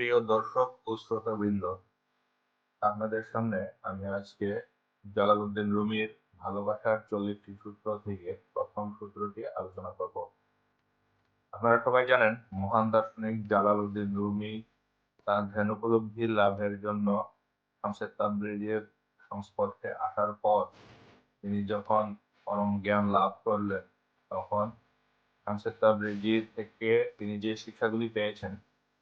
প্রিয় দর্শক ও শ্রোতাবৃন্দ, আপনাদের সামনে আমি আজকে জালালউদ্দিন রুমির ভালোবাসার চল্লিশটি সূত্র থেকে প্রথম সূত্রটি আলোচনা করব। আপনারা সবাই জানেন, মহান দার্শনিক জালালউদ্দিন রুমি তার ধ্যান উপলব্ধি লাভের জন্য শামসেদ তাবরিজের সংস্পর্শে আসার পর তিনি যখন পরম জ্ঞান লাভ করলেন, তখন শামসেদ তাবরিজি থেকে তিনি যে শিক্ষাগুলি পেয়েছেন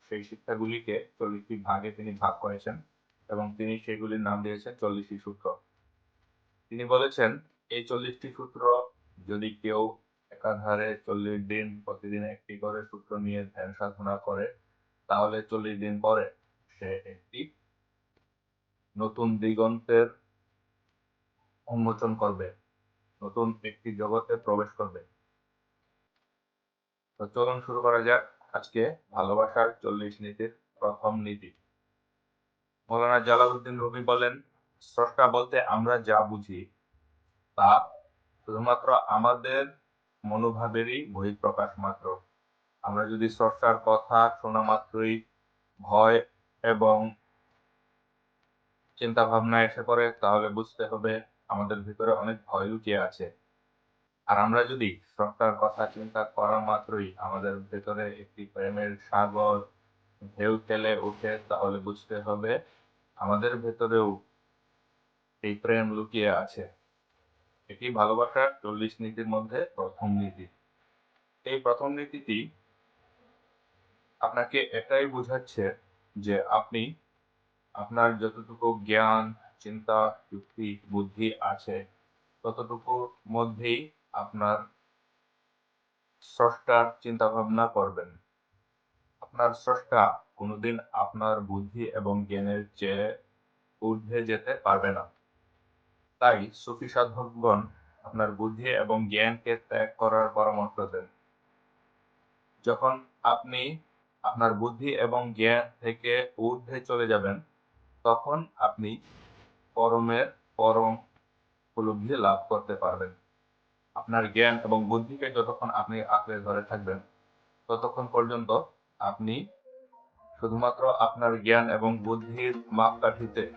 সেই শিক্ষাগুলিকে চল্লিশটি ভাগে তিনি ভাগ করেছেন এবং তিনি সেগুলির নাম দিয়েছেন চল্লিশটি সূত্র। তিনি বলেছেন, এই চল্লিশটি সূত্র যদি কেউ একাধারে চল্লিশ দিন প্রতিদিন একটি করে সূত্র নিয়ে ধ্যান সাধনা করে, তাহলে চল্লিশ দিন পরে সে একটি নতুন দিগন্তের উন্মোচন করবে, নতুন একটি জগতে প্রবেশ করবে। তো চলুন শুরু করা যাক। আজকে ভালোবাসার চল্লিশ নীতির প্রথম নীতি। মৌলানা জালালউদ্দিন রবি বলেন, স্রষ্টা বলতে আমরা যা বুঝি তা শুধুমাত্র আমাদের মনোভাবেরই বহিঃপ্রকাশ মাত্র। আমরা যদি স্রষ্টার কথা শোনা মাত্রই ভয় এবং চিন্তা ভাবনা এসে পড়ে, তাহলে বুঝতে হবে আমাদের ভিতরে অনেক ভয় লুকিয়ে আছে। আর আমরা যদি স্রষ্টার কথা চিন্তা করা মাত্রই আমাদের ভেতরে একটি প্রেমের সাগর, ঢেউ খেলে উঠে তাহলে বুঝতে হবে আমাদের ভেতরেও এই প্রেম লুকিয়ে আছে। এটি ভালোবাসার চল্লিশ নীতির মধ্যে প্রথম নীতি। এই প্রথম নীতিটি আপনাকে এটাই বোঝাচ্ছে যে আপনি আপনার যতটুকু জ্ঞান, চিন্তা, যুক্তি, বুদ্ধি আছে, ততটুকুর মধ্যেই আপনার স্রষ্টার চিন্তা ভাবনা করবেন। আপনার স্রষ্টা কোনোদিন আপনার বুদ্ধি এবং জ্ঞানের চেয়ে ঊর্ধ্বে যেতে পারবে না। তাই সুফি সাধকগণ আপনার বুদ্ধি এবং জ্ঞানকে ত্যাগ করার পরামর্শ দেন। যখন আপনি আপনার বুদ্ধি এবং জ্ঞান থেকে ঊর্ধ্বে চলে যাবেন, তখন আপনি পরমের পরম উপলব্ধি লাভ করতে পারবেন। আপনার জ্ঞান এবং বুদ্ধিকে যতক্ষণ আপনি আঁকড়ে ধরে থাকবেন, ততক্ষণ পর্যন্ত আপনি শুধুমাত্র আপনার জ্ঞান এবং বুদ্ধির মাপকাঠিতে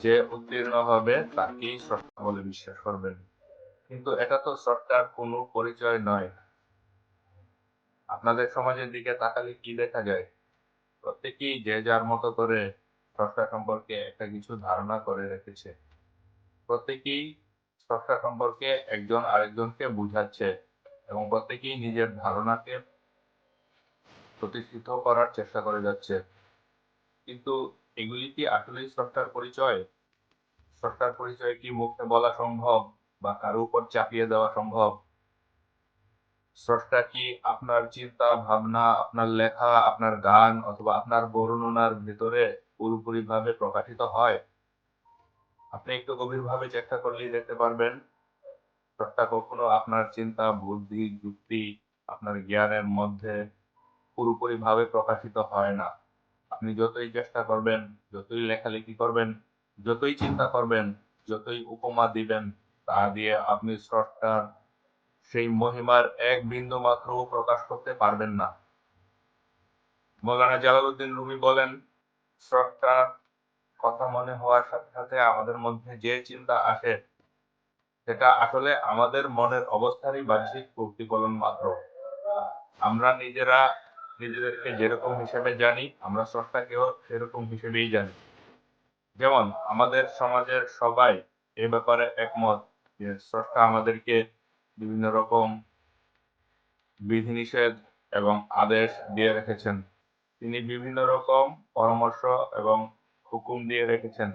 যে উত্তীর্ণ হবে তাকেই স্রষ্টা বলে বিশ্বাস করবেন। কিন্তু এটা তো স্রষ্টার কোনো পরিচয় নয়। আপনাদের সমাজের দিকে তাকালে কি দেখা যায়? প্রত্যেকেই যে যার মতো করে স্রষ্টা সম্পর্কে একটা কিছু ধারণা করে রেখেছে। প্রত্যেকেই স্রষ্টা সম্পর্কে একজন আরেকজনকে বুঝাচ্ছে এবং প্রত্যেকেই নিজের ধারণাকে প্রতিষ্ঠিত করার চেষ্টা করে যাচ্ছে। কিন্তু এগুলি কি আসলেই স্রষ্টার পরিচয়? স্রষ্টার পরিচয় কি মুখে বলা সম্ভব বা কারও উপর চাপিয়ে দেওয়া সম্ভব? স্রষ্টা কি আপনার চিন্তা, ভাবনা, আপনার লেখা, আপনার গান অথবা আপনার বর্ণনার ভিতরে পুরোপুরি ভাবে প্রকাশিত হয়? আপনি একটু গভীরভাবে চেষ্টা করলেই দেখতে পারবেন। স্রষ্টা কখনো আপনার চিন্তা, বুদ্ধি, যুক্তি, আপনার জ্ঞানের মধ্যে পুরোপুরি ভাবে প্রকাশিত হয় না। আপনি যতই চেষ্টা করবেন, যতই লেখালেখি করবেন, যতই চিন্তা করবেন, যতই উপমা দিবেন, তা দিয়ে আপনি স্রষ্টার সেই মহিমার এক বিন্দু মাত্র প্রকাশ করতে পারবেন না। মৌলানা জালালউদ্দিন রুমি বলেন স্রষ্টার কথা মনে হওয়ার সাথে সাথে আমাদের মধ্যে যে চিন্তা আসে, সেটা আসলে আমাদের মনের অবস্থারই বাহ্যিক প্রতিফলন মাত্র। আমরা নিজেরা নিজেদেরকে যেরকম হিসেবে জানি, আমরা স্রষ্টাকেও সেরকম হিসেবেই জানি। যেমন আমাদের সমাজের সবাই এ ব্যাপারে একমত যে স্রষ্টা আমাদেরকে বিভিন্ন রকম বিধিনিষেধ এবং আদেশ দিয়ে রেখেছেন। তিনি বিভিন্ন রকম পরামর্শ এবং হুকুম দিয়ে রেখেছেন।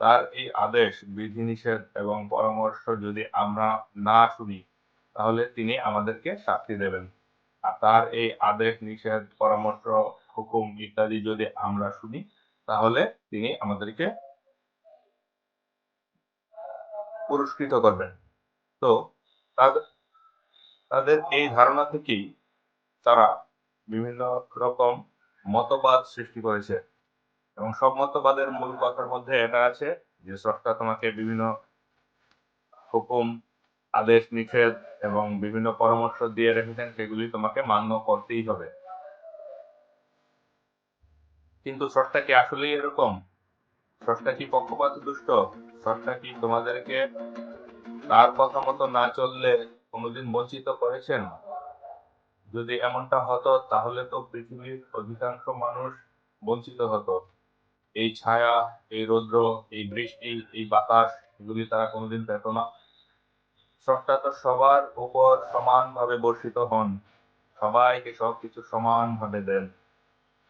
তার এই আদেশ, বিধিনিষেধ এবং পরামর্শ যদি আমরা না শুনি, তাহলে তিনি আমাদেরকে শাস্তি দেবেন। আর তার এই আদেশ, নিষেধ, পরামর্শ, হুকুম ইত্যাদি যদি আমরা শুনি, তাহলে তিনি আমাদেরকে পুরস্কৃত করবেন। তো তাদের এই ধারণা থেকেই তারা বিভিন্ন রকম মতবাদ সৃষ্টি করেছে। এবং সব মতবাদের মূল কথার মধ্যে এটা আছে যে স্রষ্টা তোমাকে বিভিন্ন হুকুম, আদেশ নিষেধ এবং বিভিন্ন পরামর্শ দিয়ে রেখেছেন, সেগুলি তোমাকে মান্য করতেই হবে। কিন্তু স্রষ্টা কি আসলেই এরকম? স্রষ্টা কি পক্ষপাত দুষ্ট? স্রষ্টা কি তোমাদেরকে তার কথা মতো না চললে কোনোদিন বঞ্চিত করেছেন? যদি এমনটা হতো, তাহলে তো পৃথিবীর অধিকাংশ মানুষ বঞ্চিত হতো। এই ছায়া, এই রৌদ্র, এই বৃষ্টি এই বাতাস এগুলি তারা কোনোদিন পেত না। স্রষ্টা তো সবার উপর সমানভাবে বর্ষিত হন। সবাইকে সবকিছু সমানভাবে দেন।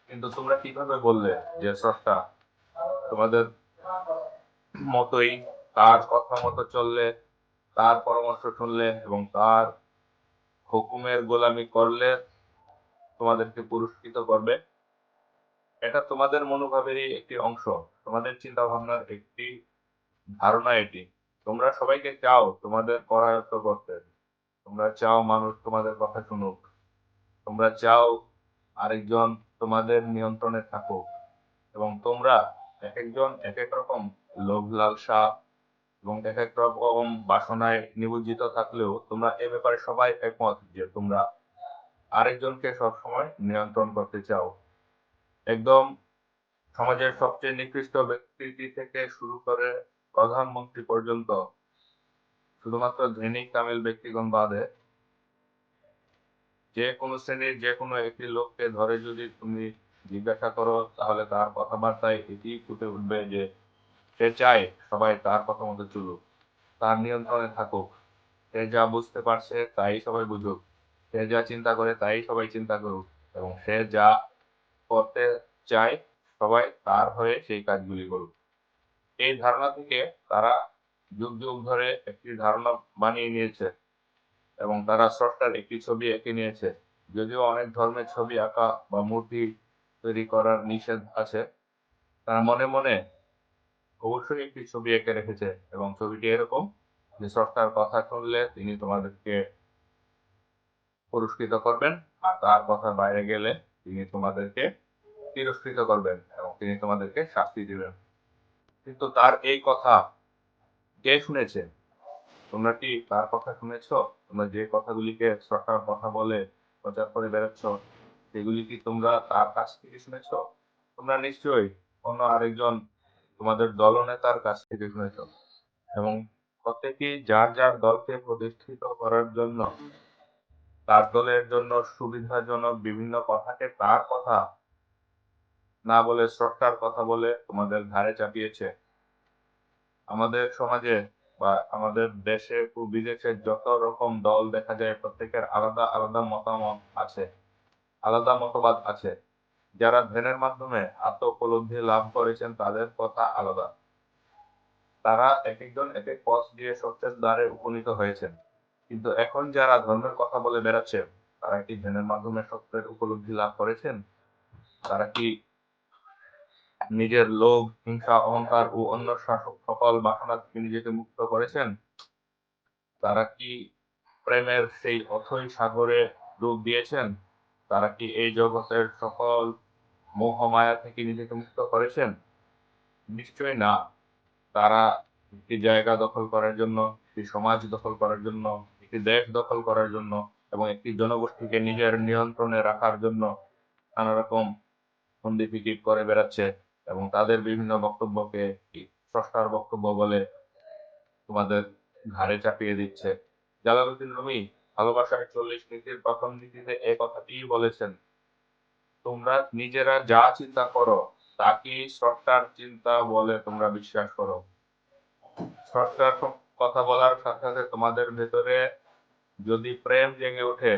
কিন্তু তোমরা কীভাবে বললে যে স্রষ্টা তোমাদের মতোই তার কথা মতো চললে, তার পরামর্শ শুনলে এবং তার হুকুমের গোলামি করলে তোমাদেরকে পুরস্কৃত করবে। এটা তোমাদের মনোভাবেরই একটি অংশ, তোমাদের চিন্তা ভাবনার একটি ধারণা এটি। তোমরা সবাইকে চাও তোমাদের করায়ত্ত করতে। তোমরা চাও মানুষ তোমাদের কথা শুনুক। তোমরা চাও আরেকজন তোমাদের নিয়ন্ত্রণে থাকুক। এবং তোমরা এক একজন এক এক রকম লোভ লালসা এবং এক এক রকম বাসনায় নিমজ্জিত থাকলেও তোমরা এ ব্যাপারে সবাই একমত যে তোমরা আরেকজনকে সবসময় নিয়ন্ত্রণ করতে চাও। একদম সমাজের সবচেয়ে নিকৃষ্ট ব্যক্তি থেকে শুরু করে প্রধানমন্ত্রী পর্যন্ত, শুধুমাত্র ধনী তামিল ব্যক্তিগণ বাদে যে কোনো শ্রেণির যে কোনো একটি লোককে ধরে যদি তুমি জিজ্ঞাসা করো, তাহলে তার কথাবার্তায় এটি ফুটে উঠবে যে সে চায় সবাই তার কথা মতো চলুক, তার নিয়ন্ত্রণে থাকুক। সে যা বুঝতে পারছে তাই সবাই বুঝুক, সে যা চিন্তা করে তাই সবাই চিন্তা করুক, এবং সে যা করতে চায় সবাই তার হয়ে সেই কাজগুলি করুক। এই ধারণা থেকে তারা যুগ যুগ ধরে একটি ধারণা বানিয়ে নিয়েছে এবং তারা স্রষ্টার একটি ছবি এঁকে নিয়েছে। যদিও অনেক ধর্মের ছবি আঁকা বা মূর্তি তৈরি করার নিষেধ আছে, তারা মনে মনে অবশ্যই একটি ছবি এঁকে রেখেছে এবং ছবিটি এরকম যে স্রষ্টার কথা শুনলে তিনি তোমাদেরকে পুরস্কৃত করবেন আর তার কথার বাইরে গেলে তিনি তোমাদেরকে তিরস্কৃত করবেন এবং তিনি তোমাদেরকে শাস্তি দিবেন। কিন্তু তার এই কথা কে শুনেছে? তোমরা কি তার কথা শুনেছ? তোমরা যে কথাগুলিকে সরকার কথা বলে প্রচার করে বেড়াচ্ছ সেগুলি কি তোমরা তার কাছ থেকে শুনেছ? তোমরা নিশ্চয়ই অন্য আরেকজন তোমাদের দলনেতার কাছ থেকে শুনেছ। এবং প্রত্যেকেই যার যার দলকে প্রতিষ্ঠিত করার জন্য তার দলের জন্য সুবিধাজনক বিভিন্ন কথাকে তার কথা না বলে স্রষ্টার কথা বলে তোমাদের ঘাড়ে চাপিয়েছে। আমাদের সমাজে বা আমাদের দেশে ও বিদেশে যত রকম দল দেখা যায়, প্রত্যেকের আলাদা আলাদা মতামত আছে, আলাদা মতবাদ আছে। যারা ধ্যানের মাধ্যমে আত্ম উপলব্ধি লাভ করেছেন, তাদের কথা আলাদা। তারা এক একজন এক এক পথ দিয়ে সত্যের দ্বারে উপনীত হয়েছেন। কিন্তু এখন যারা ধর্মের কথা বলে বেড়াচ্ছে, তারা কি ধ্যানের মাধ্যমে সত্যের উপলব্ধি লাভ করেছেন? তারা কি নিজের লোভ, হিংসা, অহংকার ও অন্য শাসক সকল বাসনা থেকে নিজেকে মুক্ত করেছেন? তারা কি প্রেমের সেই অথই সাগরে ডুব দিয়েছেন? তারা কি এই জগতের সকল মোহমায়া থেকে নিজেকে মুক্ত করেছেন? নিশ্চয় না। তারা একটি জায়গা দখল করার জন্য, একটি সমাজ দখল করার জন্য একটি দেশ দখল করার জন্য এবং একটি জনগোষ্ঠীকে নিজের নিয়ন্ত্রণে রাখার জন্য নানা রকম ফন্দি ফিকির করে বেড়াচ্ছে এবং তাদের বিভিন্ন বক্তব্যকে স্রষ্টার বক্তব্য বলে তোমাদের ঘাড়ে চাপিয়ে দিচ্ছে। জালালউদ্দিন রুমি, ভালোবাসার চল্লিশ নীতির প্রথম নীতিতে এই কথাটি বলেছেন, তোমরা নিজেরা যা চিন্তা করো তাকে স্রষ্টার চিন্তা বলে তোমরা বিশ্বাস করো। স্রষ্টার কথা বলার সাথে সাথে তোমাদের ভেতরে যদি প্রেম জেগে ওঠে,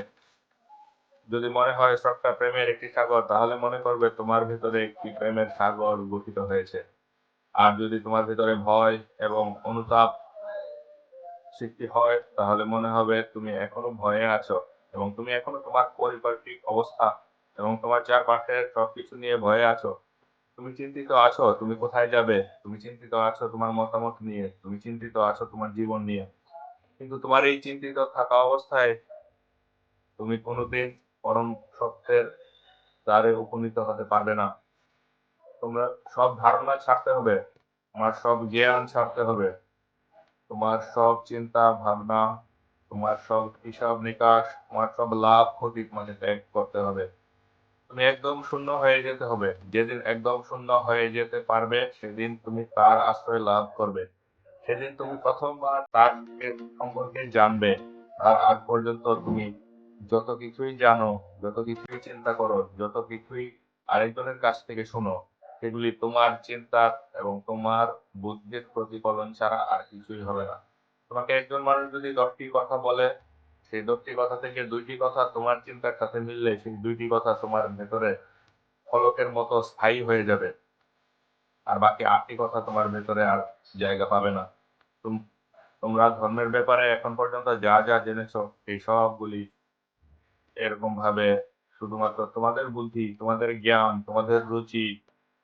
যদি মনে হয় স্রষ্টা প্রেমের একটি সাগর, তাহলে মনে করবে তোমার ভেতরে একটি প্রেমের সাগর গঠিত হয়েছে। আর যদি তোমার ভেতরে ভয় এবং অনুতাপ সৃষ্টি হয়, তাহলে মনে হবে তুমি এখনও ভয়ে আছো এবং তুমি এখনও তোমার পরিপার্শ্বিক অবস্থা এবং তোমার চারপাশের সবকিছু নিয়ে ভয়ে আছো। তুমি চিন্তিত আছো, তুমি কোথায় যাবে? তুমি চিন্তিত আছো তোমার মতামত নিয়ে, তুমি চিন্তিত আছো তোমার জীবন নিয়ে। কিন্তু তোমার এই চিন্তিত থাকা অবস্থায় তুমি কোনোদিন পরম সত্যের দ্বারে উপনীত হতে পারবে না। তোমরা সব ধারণা ছাড়তে হবে, তোমার সব জ্ঞান ছাড়তে হবে, তোমার সব চিন্তা ভাবনা, তোমার সব হিসাব নিকাশ, তোমার সব লাভ ক্ষতি তোমাকে ত্যাগ করতে হবে। তুমি একদম শূন্য হয়ে যেতে হবে। যেদিন একদম শূন্য হয়ে যেতে পারবে, সেদিন তুমি তার আশ্রয় লাভ করবে। সেদিন তুমি প্রথমবার তার সম্পর্কে জানবে। তার আগ পর্যন্ত তুমি যত কিছুই জানো, যত কিছুই চিন্তা করো, যত কিছুই আরেকজনের কাছ থেকে শোনো, সেগুলি তোমার চিন্তার এবং তোমার বুদ্ধির প্রতিফলন ছাড়া আর কিছুই হবে না। তোমাকে একজন মানুষ যদি দশটি কথা বলে, সেই দশটি কথা থেকে দুইটি কথা তোমার চিন্তার সাথে মিললে, সেই দুইটি কথা তোমার ভেতরে ফলকের মতো স্থায়ী হয়ে যাবে। আর বাকি আটটি কথা তোমার ভেতরে আর জায়গা পাবে না। তোমরা ধর্মের ব্যাপারে এখন পর্যন্ত যা যা জেনেছো, এই সবগুলি এরকম ভাবে শুধুমাত্র তোমাদের বুদ্ধি, তোমাদের জ্ঞান, তোমাদের রুচি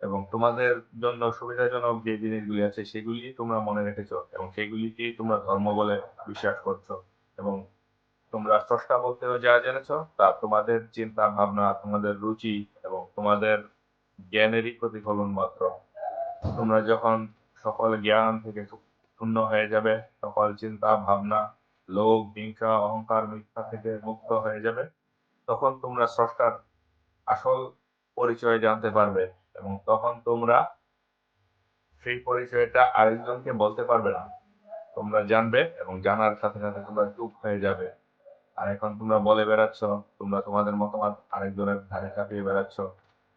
এবং তোমাদের জন্য সুবিধাজনক যে জিনিসগুলি আছে সেগুলি তোমরা মনে রেখেছো এবং সেগুলিকেই তোমরা ধর্ম বলে বিশ্বাস করছ এবং তোমরা স্রষ্টা বলতেও যা জেনেছো, তা তোমাদের চিন্তা ভাবনা তোমাদের রুচি এবং তোমাদের জ্ঞানেরই প্রতিফলন মাত্র। তোমরা যখন সকল জ্ঞান থেকে শূন্য হয়ে যাবে, সকল চিন্তা, ভাবনা, লোভ, হিংসা, অহংকার, মিথ্যা থেকে মুক্ত হয়ে যাবে। তখন তোমরা স্রষ্টার আসল পরিচয় জানতে পারবে এবং তখন তোমরা সেই পরিচয়টা আরেকজনকে বলতে পারবে না। তোমরা জানবে এবং জানার সাথে সাথে তোমরা চুপ হয়ে যাবে। আর এখন তোমরা বলে বেড়াচ্ছ, তোমরা তোমাদের মতামত আরেকজনের ধারে কাটিয়ে বেড়াচ্ছ।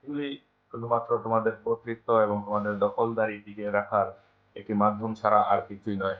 এগুলি শুধুমাত্র তোমাদের কর্তৃত্ব এবং তোমাদের দখলদারি টিকিয়ে রাখার একটি মাধ্যম ছাড়া আর কিছুই নয়।